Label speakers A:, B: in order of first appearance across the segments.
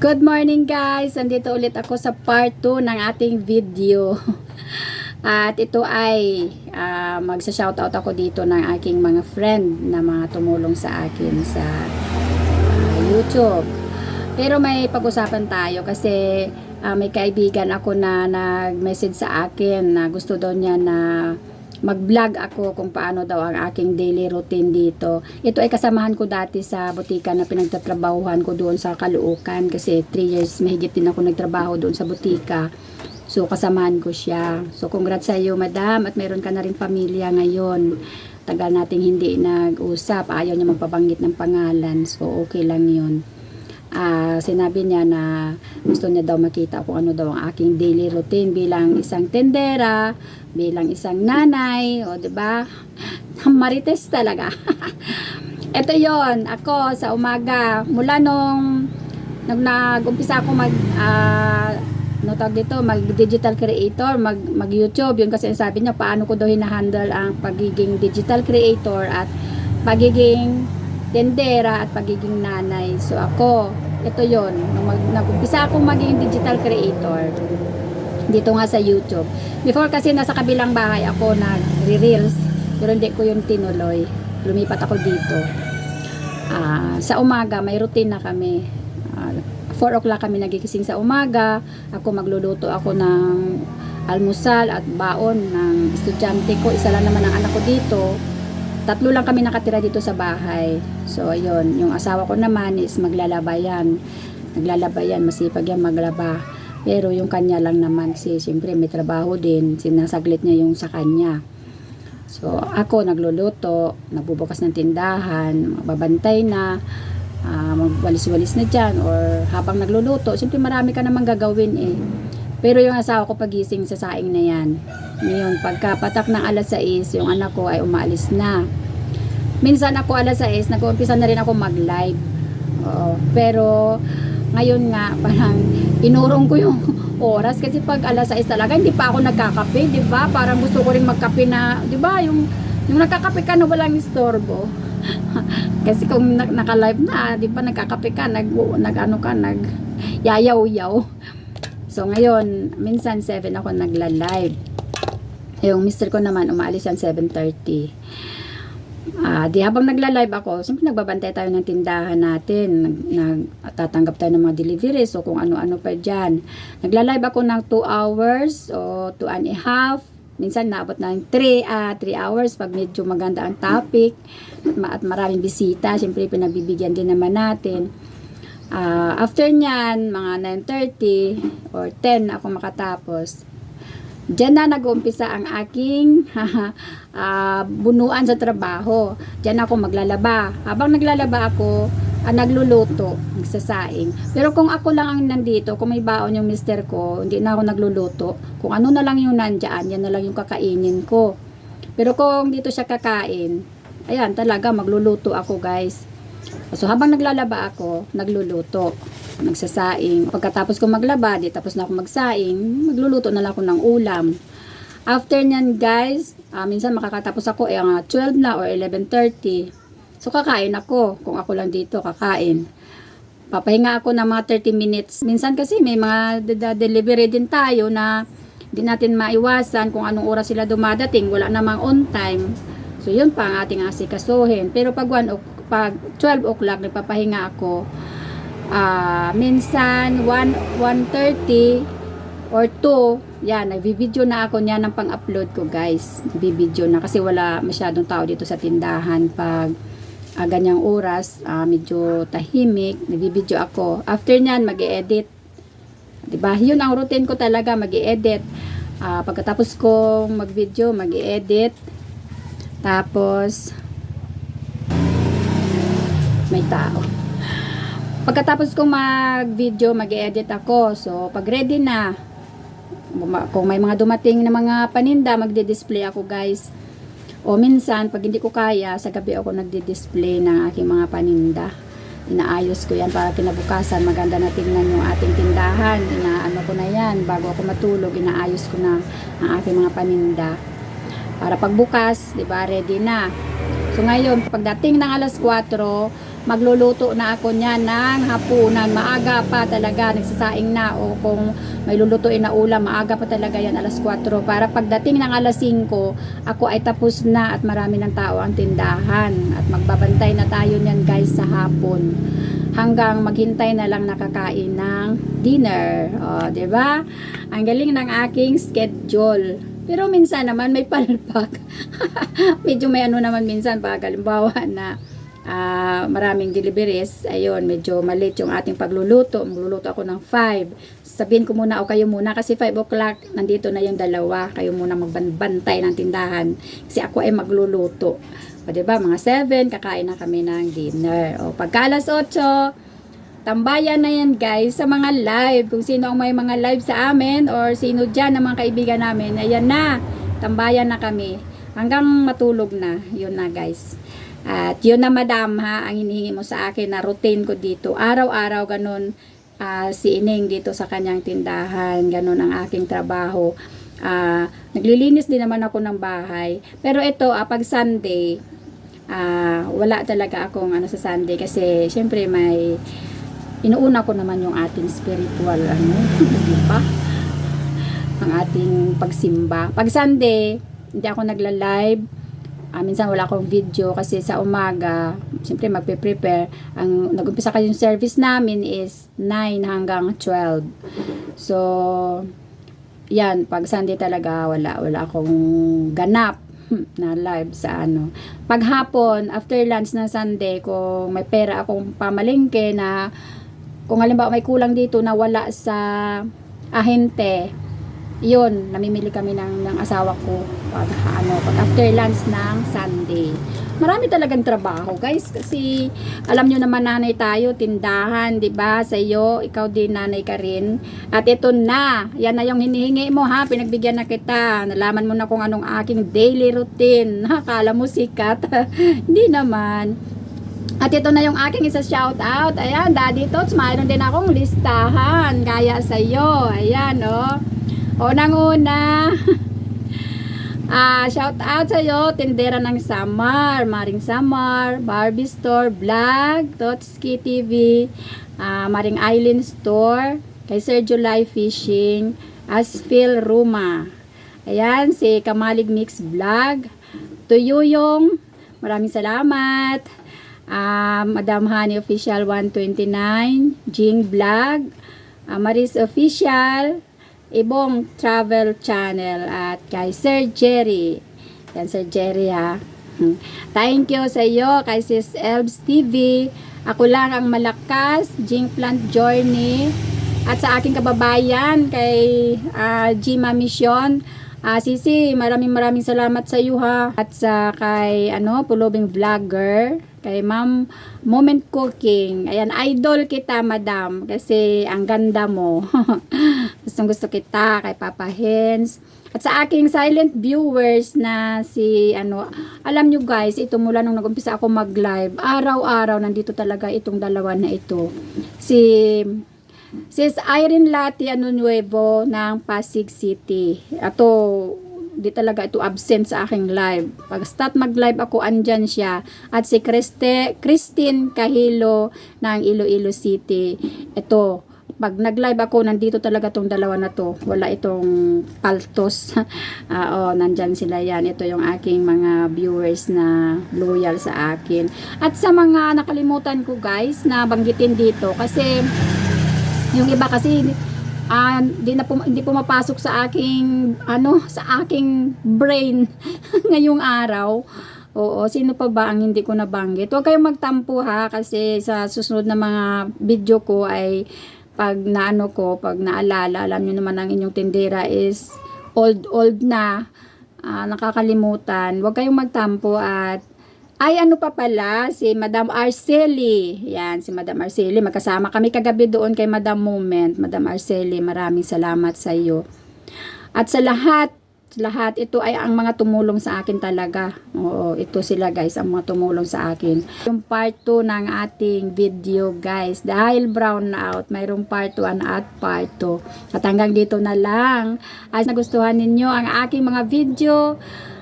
A: Good morning guys! Andito ulit ako sa part 2 ng ating video. At ito ay uh, magsa-shoutout ako dito ng aking mga friend na mga tumulong sa akin sa ah, YouTube. Pero may pag-usapan tayo kasi ah, may kaibigan ako na nag-message sa akin na gusto daw niya na mag-vlog ako kung paano daw ang aking daily routine dito. Ito ay kasamahan ko dati sa butika na pinagtatrabahuhan ko doon sa Caloocan kasi 3 years mahigit din ako nagtrabaho doon sa butika. So kasamahan ko siya. So congrats sa iyo madam at meron ka na rin pamilya ngayon. Tagal nating hindi nag-usap. Ayaw niya magpabanggit ng pangalan. So okay lang yun. Ah, sinabi niya na gusto niya daw makita kung ano daw ang aking daily routine bilang isang tendera, bilang isang nanay, o ba? Marites talaga. Ito 'yon, ako sa umaga mula nung nag nag-umpisa ako mag ah, no tawag dito, mag digital creator, mag mag YouTube, yun kasi sabi niya paano ko daw hinahandle ang pagiging digital creator at pagiging tendera at pagiging nanay. So ako, ito yon nung mag, nag-umpisa akong maging digital creator dito nga sa YouTube. Before kasi nasa kabilang bahay ako nag-reels, pero hindi ko yung tinuloy. Lumipat ako dito. Ah, sa umaga, may routine na kami. Ah, 4 o'clock kami nagigising sa umaga. Ako magluluto ako ng almusal at baon ng estudyante ko. Isa lang naman ang anak ko dito tatlo lang kami nakatira dito sa bahay. So, ayun, yung asawa ko naman is maglalaba yan. Naglalaba yan, masipag yan maglaba. Pero yung kanya lang naman, si siyempre may trabaho din, sinasaglit niya yung sa kanya. So, ako nagluluto, nagbubukas ng tindahan, magbabantay na, uh, magwalis-walis na dyan, or habang nagluluto, siyempre marami ka namang gagawin eh. Pero yung asawa ko pagising sa saing na yan. Ngayon, pagkapatak ng alas 6, yung anak ko ay umaalis na. Minsan ako alas 6, nag-uumpisa na rin ako mag-live. Oo, pero ngayon nga, parang inurong ko yung oras kasi pag alas 6 talaga, hindi pa ako nagkakape, di ba? Parang gusto ko rin magkape na, di ba? Yung, yung nagkakape ka na walang istorbo. kasi kung naka-live na, di ba, nagkakape ka, nag, nag ano ka, nag yayaw-yaw. So, ngayon, minsan 7 ako nagla-live. Yung mister ko naman, umaalis yan 7.30. Ah, di habang nagla-live ako, siyempre nagbabantay tayo ng tindahan natin. Nag, nagtatanggap tayo ng mga deliveries o kung ano-ano pa dyan. Nagla-live ako ng 2 hours o 2 and a half. Minsan naabot na ng 3, ah, 3 hours pag medyo maganda ang topic at maraming bisita. Siyempre, pinagbibigyan din naman natin. Uh, after nyan, mga 9.30 or 10 ako makatapos, Diyan na nag-uumpisa ang aking uh, bunuan sa trabaho. Diyan ako maglalaba. Habang naglalaba ako, uh, nagluluto, nagsasaing. Pero kung ako lang ang nandito, kung may baon yung mister ko, hindi na ako nagluluto. Kung ano na lang yung nandyan, yan na lang yung kakainin ko. Pero kung dito siya kakain, ayan, talaga magluluto ako guys. So habang naglalaba ako, nagluluto, nagsasaing. Pagkatapos ko maglaba, di tapos na ako magsaing, magluluto na lang ako ng ulam. After nyan guys, uh, minsan makakatapos ako eh, uh, 12 na or 11.30. So kakain ako, kung ako lang dito kakain. Papahinga ako ng mga 30 minutes. Minsan kasi may mga delivery din tayo na di natin maiwasan kung anong oras sila dumadating, wala namang on time. So yun pa ang ating asikasuhin. Pero pag 1 pag 12 o'clock nagpapahinga ako. Uh, minsan 1 1:30 or 2 yan nagvi-video na ako niya ng pang-upload ko guys. Nagvi-video na kasi wala masyadong tao dito sa tindahan. Pag uh, ganyang oras uh, medyo tahimik nagvi-video ako. After niyan mag-edit 'di ba yun ang routine ko talaga mag-edit uh, pagkatapos kong mag-video mag-edit tapos may tao. Pagkatapos kong mag-video, mag-edit ako. So, pag ready na, kung may mga dumating na mga paninda, magdi-display ako guys. O minsan, pag hindi ko kaya, sa gabi ako nagdi-display ng aking mga paninda. Inaayos ko yan para kinabukasan. Maganda na tingnan yung ating tindahan. Inaano ko na yan. Bago ako matulog, inaayos ko na ang aking mga paninda. Para pagbukas, di ba, ready na. So ngayon, pagdating ng alas 4, magluluto na ako niya ng hapunan. Maaga pa talaga, nagsasaing na o kung may lulutuin na ulam, maaga pa talaga yan, alas 4. Para pagdating ng alas 5, ako ay tapos na at marami ng tao ang tindahan. At magbabantay na tayo niyan guys sa hapon. Hanggang maghintay na lang nakakain ng dinner. O, 'di ba? Ang galing ng aking schedule. Pero minsan naman may palpak. medyo may ano naman minsan pag halimbawa na ah, maraming deliveries, ayun, medyo malit yung ating pagluluto. Magluluto ako ng 5. Sabihin ko muna o kayo muna kasi 5 o'clock nandito na yung dalawa. Kayo muna magbantay ng tindahan kasi ako ay magluluto. O, diba? Mga 7, kakain na kami ng dinner. O, pagka alas 8, tambayan na yan guys sa mga live. Kung sino ang may mga live sa amin or sino dyan ang mga kaibigan namin, ayan na. Tambayan na kami. Hanggang matulog na. Yun na guys. At yun na madam ha, ang hinihingi mo sa akin na routine ko dito. Araw-araw ganun ah, si Ining dito sa kanyang tindahan. Ganun ang aking trabaho. Ah, naglilinis din naman ako ng bahay. Pero ito, ah, pag Sunday, ah, wala talaga akong ano sa Sunday kasi syempre may inuuna ko naman yung ating spiritual ano, di ba? Ang ating pagsimba. Pag Sunday, hindi ako nagla-live. Ah, minsan wala akong video kasi sa umaga, siyempre magpe-prepare. Ang nag-umpisa kasi yung service namin is 9 hanggang 12. So, yan, pag Sunday talaga wala wala akong ganap na live sa ano. Pag hapon, after lunch na Sunday, kung may pera akong pamalingke na kung halimbawa may kulang dito na wala sa ahente, yun, namimili kami ng, ng asawa ko pag, ano, pag after lunch ng Sunday. Marami talagang trabaho, guys, kasi alam nyo naman nanay tayo, tindahan, 'di ba? Sa iyo, ikaw din nanay ka rin. At ito na, yan na yung hinihingi mo ha, pinagbigyan na kita. Nalaman mo na kung anong aking daily routine. Akala mo sikat. Hindi naman. At ito na yung aking isa shout out. Ayan, Daddy Tots, mayroon din akong listahan. Gaya sa iyo. Ayan, oh. Unang-una. Ah, shout out sa iyo, tindera ng Samar, Maring Samar, Barbie Store, Vlog, Totski TV, ah, Maring Island Store, kay Sir July Fishing, Asphil Ruma. Ayan, si Kamalig Mix Vlog, Tuyuyong, maraming salamat. Ah, Madam Honey Official 129, Jing Vlog, ah, Maris Official, Ibong Travel Channel at kay Sir Jerry. Yan Sir Jerry ha. Hmm. Thank you sa iyo kay Sis Elbs TV. Ako lang ang malakas, Jing Plant Journey. At sa aking kababayan kay uh, Gima Mission. Ah, Sisi, maraming maraming salamat sa iyo ha. At sa kay ano, Pulobing Vlogger, kay Ma'am Moment Cooking. Ayan, idol kita, madam, kasi ang ganda mo. Gustong gusto kita kay Papa Hens. At sa aking silent viewers na si ano, alam nyo guys, ito mula nung nag-umpisa ako mag-live, araw-araw nandito talaga itong dalawa na ito. Si Sis Irene Lati Ano Nuevo ng Pasig City. Ato, di talaga ito absent sa aking live. Pag start mag-live ako, andyan siya. At si Christe, Christine Kahilo ng Iloilo City. Ito, pag nag-live ako, nandito talaga tong dalawa na to. Wala itong paltos. uh, oh, nandyan sila yan. Ito yung aking mga viewers na loyal sa akin. At sa mga nakalimutan ko guys, na banggitin dito. Kasi, yung iba kasi ah, di na pum- hindi pumapasok sa aking ano sa aking brain ngayong araw. Oo, sino pa ba ang hindi ko nabanggit? Huwag kayong magtampo ha kasi sa susunod na mga video ko ay pag naano ko, pag naalala, alam niyo naman ang inyong tindera is old old na ah, nakakalimutan. Huwag kayong magtampo at ay, ano pa pala, si Madam Arceli. Yan, si Madam Arceli. Magkasama kami kagabi doon kay Madam Moment. Madam Arceli, maraming salamat sa iyo. At sa lahat, lahat, ito ay ang mga tumulong sa akin talaga. Oo, ito sila guys, ang mga tumulong sa akin. Yung part 2 ng ating video guys, dahil brown out, mayroong part 1 at part 2. At hanggang dito na lang. As nagustuhan ninyo ang aking mga video,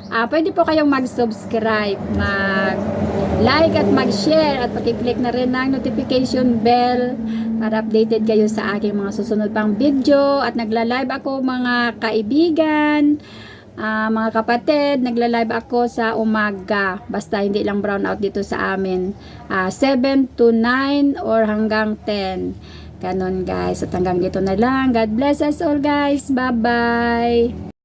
A: Ah, pwede po kayong mag-subscribe, mag like at mag-share at paki-click na rin ng notification bell para updated kayo sa aking mga susunod pang video at nagla-live ako mga kaibigan ah, mga kapatid, nagla-live ako sa umaga. Basta hindi lang brown out dito sa amin. Ah, 7 to 9 or hanggang 10. Ganon guys. At hanggang dito na lang. God bless us all guys. Bye-bye.